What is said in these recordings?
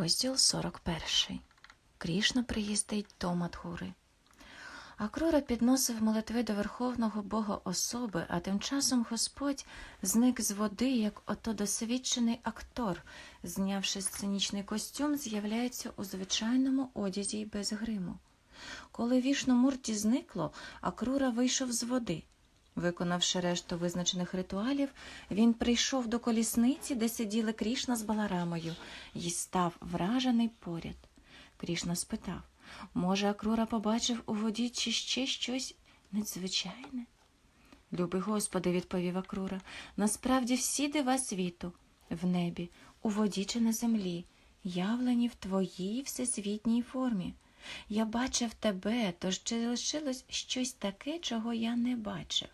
Розділ 41. Крішна приїздить до Мадгури. Акрура підносив молитви до Верховного Бога особи, а тим часом Господь зник з води, як ото досвідчений актор, знявши сценічний костюм, з'являється у звичайному одязі й без гриму. Коли вішномурті зникло, Акрура вийшов з води. Виконавши решту визначених ритуалів, він прийшов до колісниці, де сиділи Крішна з Баларамою, і став вражений поряд. Крішна спитав може, Акрура побачив у воді чи ще щось надзвичайне? Любий Господи, відповів Акрура, насправді всі дива світу в небі, у воді чи на землі, явлені в твоїй всесвітній формі. Я бачив тебе, тож чи лишилось щось таке, чого я не бачив.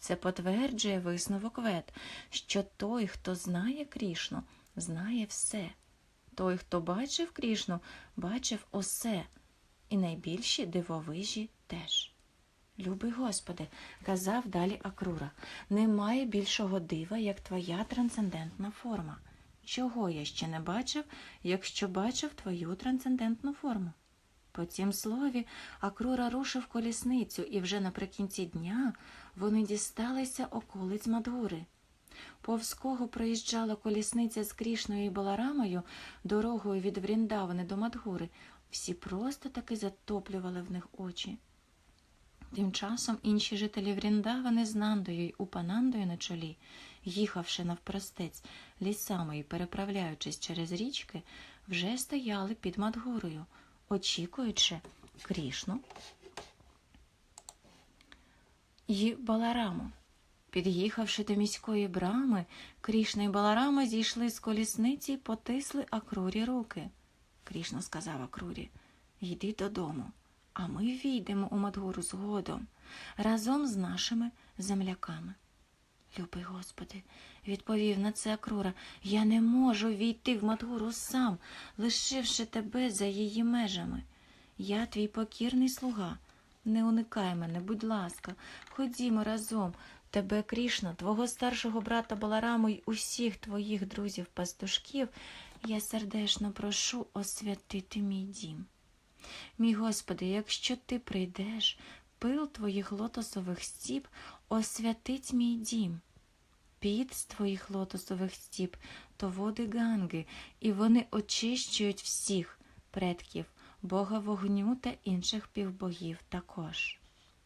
Це потверджує висновок вед, що той, хто знає Крішну, знає все. Той, хто бачив Крішну, бачив усе, і найбільші дивовижі теж. Любий Господи, казав далі Акрура, немає більшого дива, як твоя трансцендентна форма. Чого я ще не бачив, якщо бачив твою трансцендентну форму? По цім слові Акрура рушив колісницю, і вже наприкінці дня вони дісталися околиць Мадгури. Повз кого проїжджала колісниця з Крішною Баларамою дорогою від Вріндавани до Мадгури, всі просто таки затоплювали в них очі. Тим часом інші жителі Вріндавани з Нандою й Упанандою на чолі, їхавши навпростець лісами і переправляючись через річки, вже стояли під Мадгурою, очікуючи Крішну й Балараму. Під'їхавши до міської брами, Крішна і Баларама зійшли з колісниці й потисли Акрурі руки. Крішна сказав Акрурі, йди додому, а ми війдемо у Мадгуру згодом, разом з нашими земляками. Любий Господи, відповів на це Акрура, я не можу війти в Мадгуру сам, лишивши тебе за її межами. Я твій покірний слуга. Не уникай мене, будь ласка, ходімо разом. Тебе, Крішна, твого старшого брата Балараму й усіх твоїх друзів-пастушків я сердечно прошу освятити мій дім. Мій Господи, якщо ти прийдеш, пил твоїх лотосових стіп освятить мій дім. Під з твоїх лотосових стіп то води ганги, і вони очищують всіх предків, Бога вогню та інших півбогів також.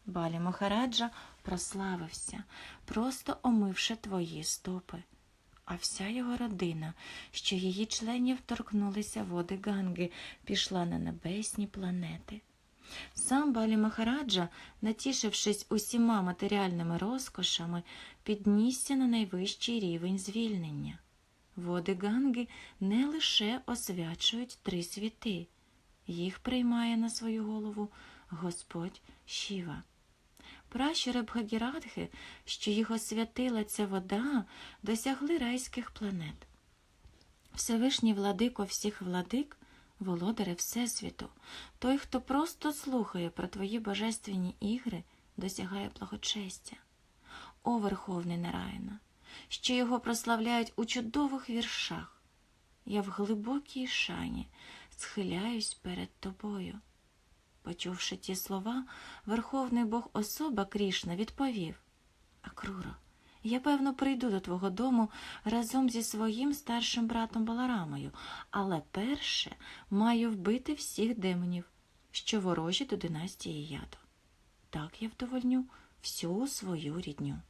Балі Махараджа прославився, просто омивши твої стопи. А вся його родина, що її членів торкнулися води Ганги, пішла на небесні планети. Сам Балі Махараджа, натішившись усіма матеріальними розкошами, піднісся на найвищий рівень звільнення. Води Ганги не лише освячують три світи, їх приймає на свою голову Господь Шіва. Пращури Бхагірадхи, що їх освятила ця вода, досягли райських планет. Всевишній владико всіх владик, володаре Всесвіту, той, хто просто слухає про твої божественні ігри, досягає благочестя. О, Верховний Нараяна, що його прославляють у чудових віршах. Я в глибокій шані схиляюсь перед тобою. Почувши ті слова, Верховний Бог особа Крішна відповів Акруро, я певно прийду до твого дому разом зі своїм старшим братом Баларамою, але перше маю вбити всіх демонів, що ворожі до династії яду. Так я вдовольню всю свою рідню.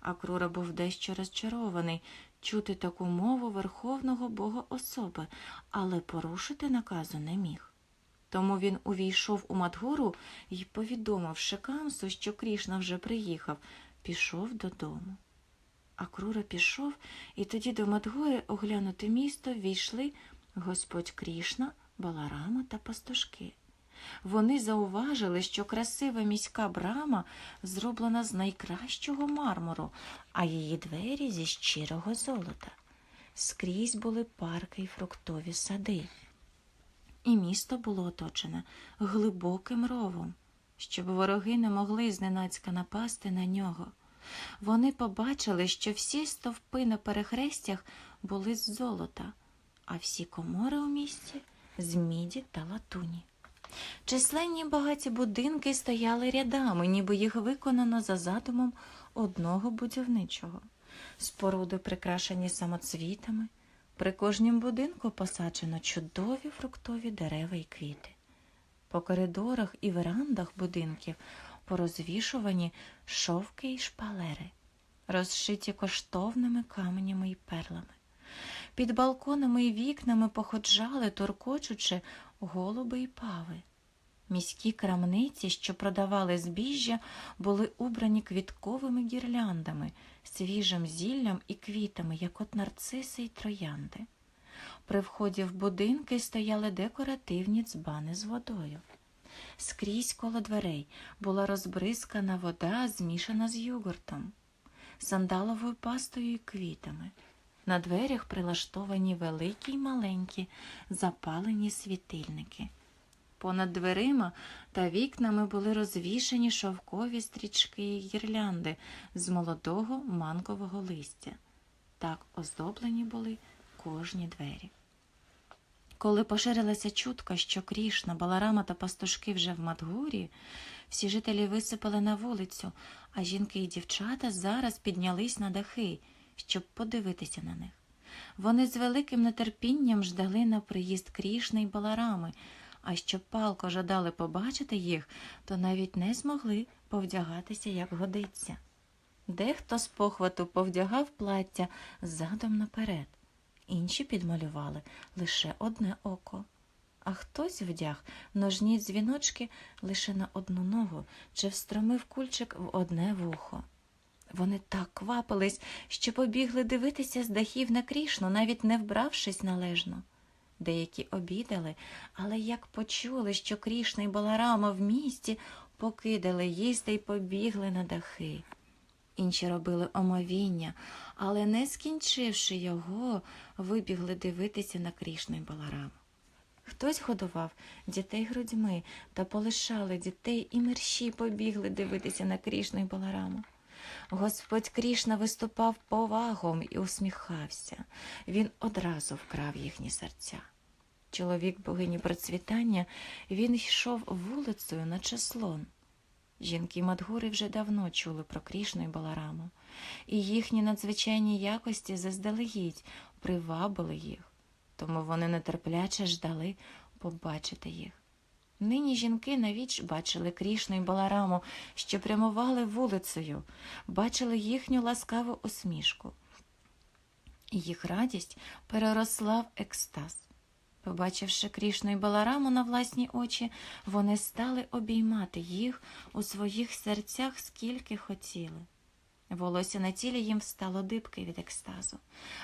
Акрура був дещо розчарований чути таку мову Верховного Бога особи, але порушити наказу не міг. Тому він увійшов у Мадгуру і, повідомивши Камсу, що Крішна вже приїхав, пішов додому. А Крура пішов, і тоді до Мадгури оглянути місто війшли Господь Крішна, Баларама та пастушки. Вони зауважили, що красива міська брама зроблена з найкращого мармуру, а її двері зі щирого золота. Скрізь були парки й фруктові сади і місто було оточене глибоким ровом, щоб вороги не могли зненацька напасти на нього. Вони побачили, що всі стовпи на перехрестях були з золота, а всі комори у місті з міді та латуні. Численні багаті будинки стояли рядами, ніби їх виконано за задумом одного будівничого. Споруди прикрашені самоцвітами. При кожнім будинку посаджено чудові фруктові дерева і квіти. По коридорах і верандах будинків порозвішувані шовки й шпалери, розшиті коштовними каменями й перлами. Під балконами і вікнами походжали, торкочучи голуби й пави. Міські крамниці, що продавали збіжжя, були убрані квітковими гірляндами, свіжим зіллям і квітами, як от нарциси й троянди. При вході в будинки стояли декоративні дзбани з водою. Скрізь коло дверей була розбризкана вода, змішана з йогуртом, сандаловою пастою і квітами. На дверях прилаштовані великі й маленькі запалені світильники. Понад дверима та вікнами були розвішані шовкові стрічки і гірлянди з молодого манкового листя. Так оздоблені були кожні двері. Коли поширилася чутка, що Крішна, Баларама та пастушки вже в Мадгурі, всі жителі висипали на вулицю, а жінки і дівчата зараз піднялись на дахи, щоб подивитися на них. Вони з великим нетерпінням ждали на приїзд Крішни й Баларами, а щоб палко жадали побачити їх, то навіть не змогли повдягатися, як годиться. Дехто з похвату повдягав плаття задом наперед, інші підмалювали лише одне око. А хтось вдяг ножні дзвіночки лише на одну ногу чи встромив кульчик в одне вухо. Вони так квапились, що побігли дивитися з дахів на крішну, навіть не вбравшись належно. Деякі обідали, але як почули, що Крішна й Баларама в місті, покидали їсти й побігли на дахи. Інші робили омовіння, але, не скінчивши його, вибігли дивитися на Крішну й Балараму. Хтось годував дітей грудьми та полишали дітей, і мерщі побігли дивитися на Крішну й Балараму. Господь Крішна виступав повагом і усміхався. Він одразу вкрав їхні серця. Чоловік богині процвітання, він йшов вулицею на числон. Жінки Мадгури вже давно чули про Крішну і Балараму, і їхні надзвичайні якості заздалегідь привабили їх, тому вони нетерпляче ждали побачити їх. Нині жінки навіч бачили Крішну і Балараму, що прямували вулицею, бачили їхню ласкаву усмішку. Їх радість переросла в екстаз. Побачивши Крішну і Балараму на власні очі, вони стали обіймати їх у своїх серцях скільки хотіли. Волосся на тілі їм стало дибки від екстазу.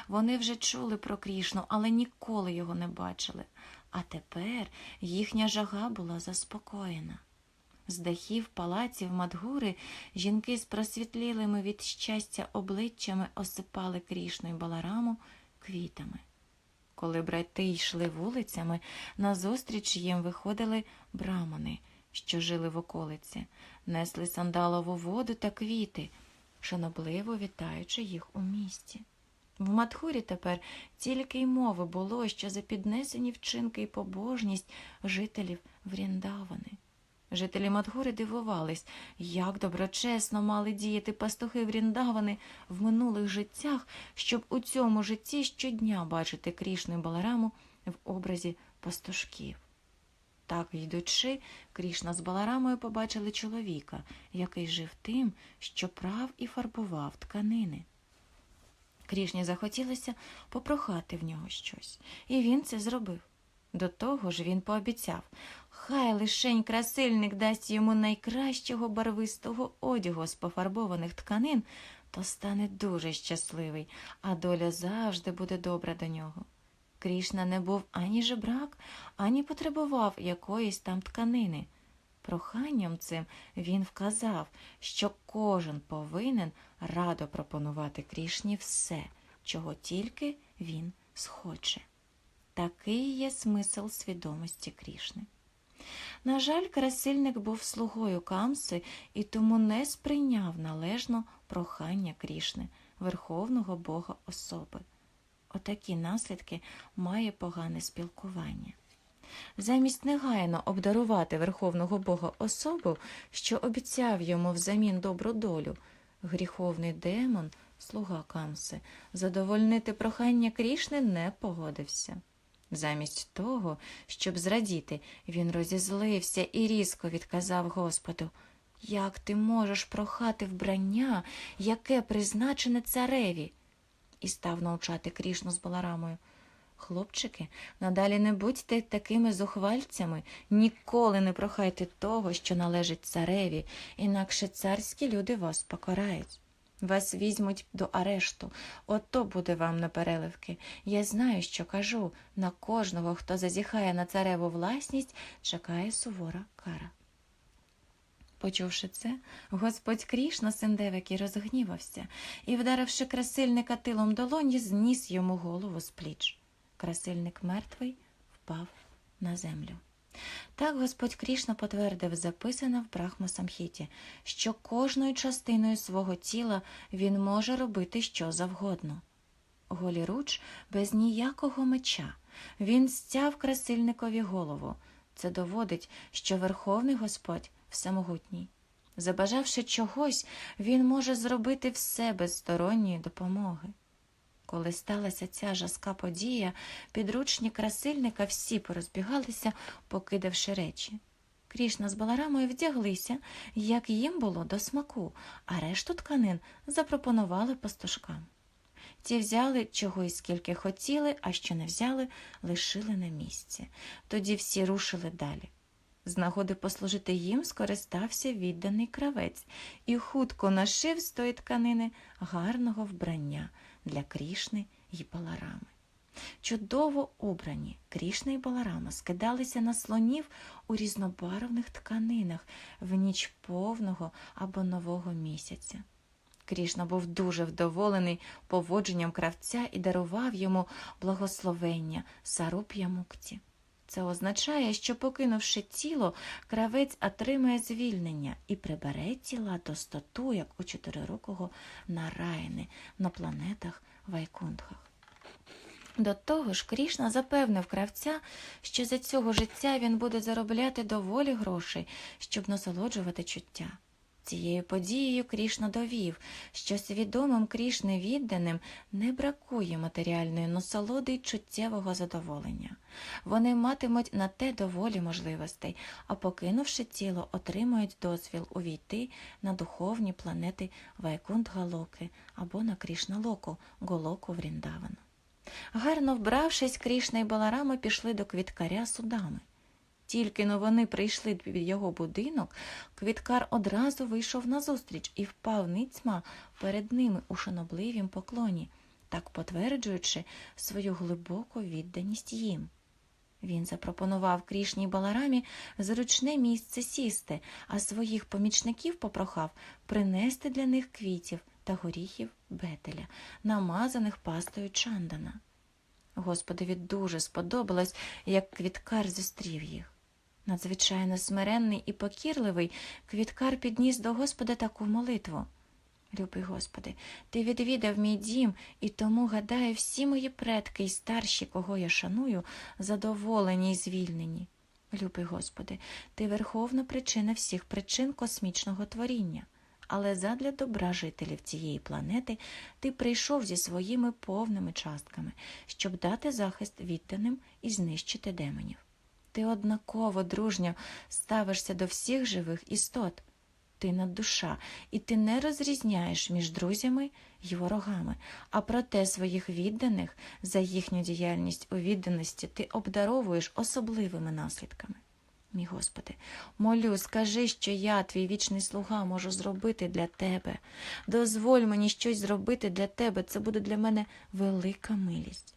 Вони вже чули про Крішну, але ніколи його не бачили. А тепер їхня жага була заспокоєна. З дахів палаців Мадгури жінки з просвітлілими від щастя обличчями осипали Крішну й Балараму квітами. Коли брати йшли вулицями, назустріч їм виходили брамани, що жили в околиці, несли сандалову воду та квіти, шанобливо вітаючи їх у місті. В Мадхурі тепер тільки й мови було, що за піднесені вчинки і побожність жителів Вріндавани. Жителі Мадхури дивувались, як доброчесно мали діяти пастухи Вріндавани в минулих життях, щоб у цьому житті щодня бачити Крішну Балараму в образі пастушків. Так, йдучи, Крішна з Баларамою побачили чоловіка, який жив тим, що прав і фарбував тканини. Крішні захотілося попрохати в нього щось, і він це зробив. До того ж він пообіцяв, хай лишень красильник дасть йому найкращого барвистого одягу з пофарбованих тканин, то стане дуже щасливий, а доля завжди буде добра до нього. Крішна не був ані жебрак, ані потребував якоїсь там тканини. Проханням цим він вказав, що кожен повинен радо пропонувати Крішні все, чого тільки він схоче. Такий є смисл свідомості Крішни. На жаль, красильник був слугою Камси і тому не сприйняв належно прохання Крішни, верховного бога особи. Отакі наслідки має погане спілкування. Замість негайно обдарувати Верховного Бога особу, що обіцяв йому взамін добру долю, гріховний демон, слуга Камси, задовольнити прохання Крішни не погодився. Замість того, щоб зрадіти, він розізлився і різко відказав Господу Як ти можеш прохати вбрання, яке призначене цареві? І став навчати Крішну з Баларамою. Хлопчики, надалі не будьте такими зухвальцями, ніколи не прохайте того, що належить цареві, інакше царські люди вас покарають. Вас візьмуть до арешту, ото буде вам на переливки. Я знаю, що кажу на кожного, хто зазіхає на цареву власність, чекає сувора кара. Почувши це, господь Крішна Синдевики розгнівався і, вдаривши красильника тилом долоні, зніс йому голову з пліч. Красильник мертвий впав на землю. Так господь Крішна потвердив записане в Брахмасамхіті, що кожною частиною свого тіла він може робити що завгодно. Голіруч без ніякого меча. Він стяв красильникові голову. Це доводить, що Верховний Господь всемогутній. Забажавши чогось, він може зробити все без сторонньої допомоги. Коли сталася ця жаска подія, підручні красильника всі порозбігалися, покидавши речі. Крішна з Баларамою вдяглися, як їм було до смаку, а решту тканин запропонували пастушкам. Ті взяли чого і скільки хотіли, а що не взяли, лишили на місці. Тоді всі рушили далі. З нагоди послужити їм скористався відданий кравець і хутко нашив з тої тканини гарного вбрання для Крішни й Баларами. Чудово обрані Крішна і Баларама скидалися на слонів у різнобарвних тканинах в ніч повного або нового місяця. Крішна був дуже вдоволений поводженням кравця і дарував йому благословення Саруп'я Мукті. Це означає, що, покинувши тіло, кравець отримає звільнення і прибере тіла до стату, як у чотирирукого Нараяни на планетах Вайкундхах. До того ж, Крішна запевнив кравця, що за цього життя він буде заробляти доволі грошей, щоб насолоджувати чуття. Цією подією Крішна довів, що свідомим Крішни відданим не бракує матеріальної насолоди й чуттєвого задоволення. Вони матимуть на те доволі можливостей, а покинувши тіло, отримають дозвіл увійти на духовні планети Вайкундгалоки або на Крішналоку, Голоку Вріндавану. Гарно вбравшись, Крішна і Баларама пішли до квіткаря судами. Тільки но вони прийшли під його будинок, квіткар одразу вийшов назустріч і впав ницьма перед ними у шанобливім поклоні, так потверджуючи свою глибоку відданість їм. Він запропонував Крішній Баларамі зручне місце сісти, а своїх помічників попрохав принести для них квітів та горіхів бетеля, намазаних пастою чандана. Господові дуже сподобалось, як квіткар зустрів їх. Надзвичайно смиренний і покірливий, квіткар підніс до Господа таку молитву. Любий Господи, ти відвідав мій дім, і тому, гадаю, всі мої предки й старші, кого я шаную, задоволені й звільнені. Любий Господи, ти верховна причина всіх причин космічного творіння, але задля добра жителів цієї планети ти прийшов зі своїми повними частками, щоб дати захист відданим і знищити демонів. Ти однаково дружньо ставишся до всіх живих істот. Ти наддуша, і ти не розрізняєш між друзями й ворогами, а проте своїх відданих за їхню діяльність у відданості ти обдаровуєш особливими наслідками. Мій Господи, молю, скажи, що я, твій вічний слуга, можу зробити для тебе. Дозволь мені щось зробити для тебе, це буде для мене велика милість.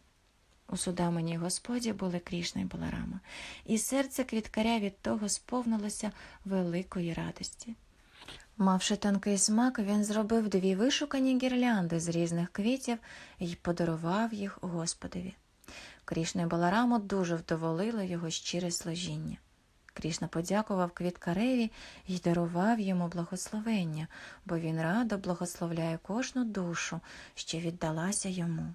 У судамені Господі були Крішна й Баларама, і серце квіткаря від того сповнилося великої радості. Мавши тонкий смак, він зробив дві вишукані гірлянди з різних квітів і подарував їх Господові. Крішна й Балараму дуже вдоволило його щире служіння. Крішна подякував квіткареві і дарував йому благословення, бо він радо благословляє кожну душу, що віддалася йому.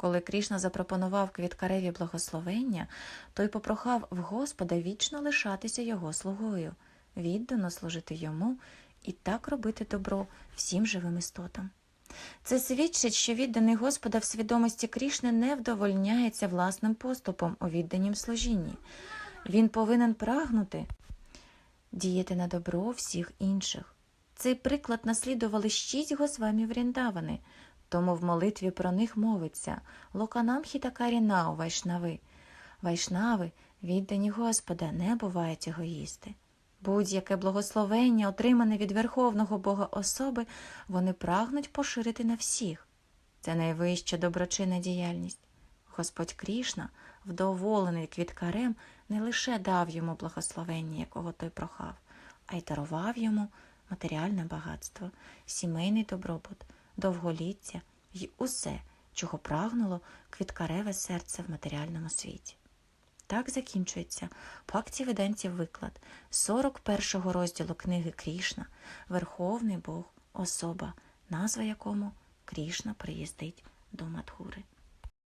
Коли Крішна запропонував Квіткареві благословення, той попрохав в Господа вічно лишатися його слугою, віддано служити йому і так робити добро всім живим істотам. Це свідчить, що відданий Господа в свідомості Крішни не вдовольняється власним поступом у відданім служінні. Він повинен прагнути діяти на добро всіх інших. Цей приклад наслідували шість Госвамі Вріндавани, тому в молитві про них мовиться Локанам хітакарі нау вайшнави. Вайшнави, віддані Господа, не бувають егоїсти. Будь-яке благословення, отримане від Верховного Бога особи, вони прагнуть поширити на всіх. Це найвища доброчинна діяльність. Господь Крішна, вдоволений квіткарем, не лише дав йому благословення, якого той прохав, а й дарував йому матеріальне багатство, сімейний добробут, довголіття й усе, чого прагнуло квіткареве серце в матеріальному світі. Так закінчується Пакті веденців виклад 41-го розділу книги Крішна, Верховний Бог, особа, назва якому Крішна приїздить до Мадхури.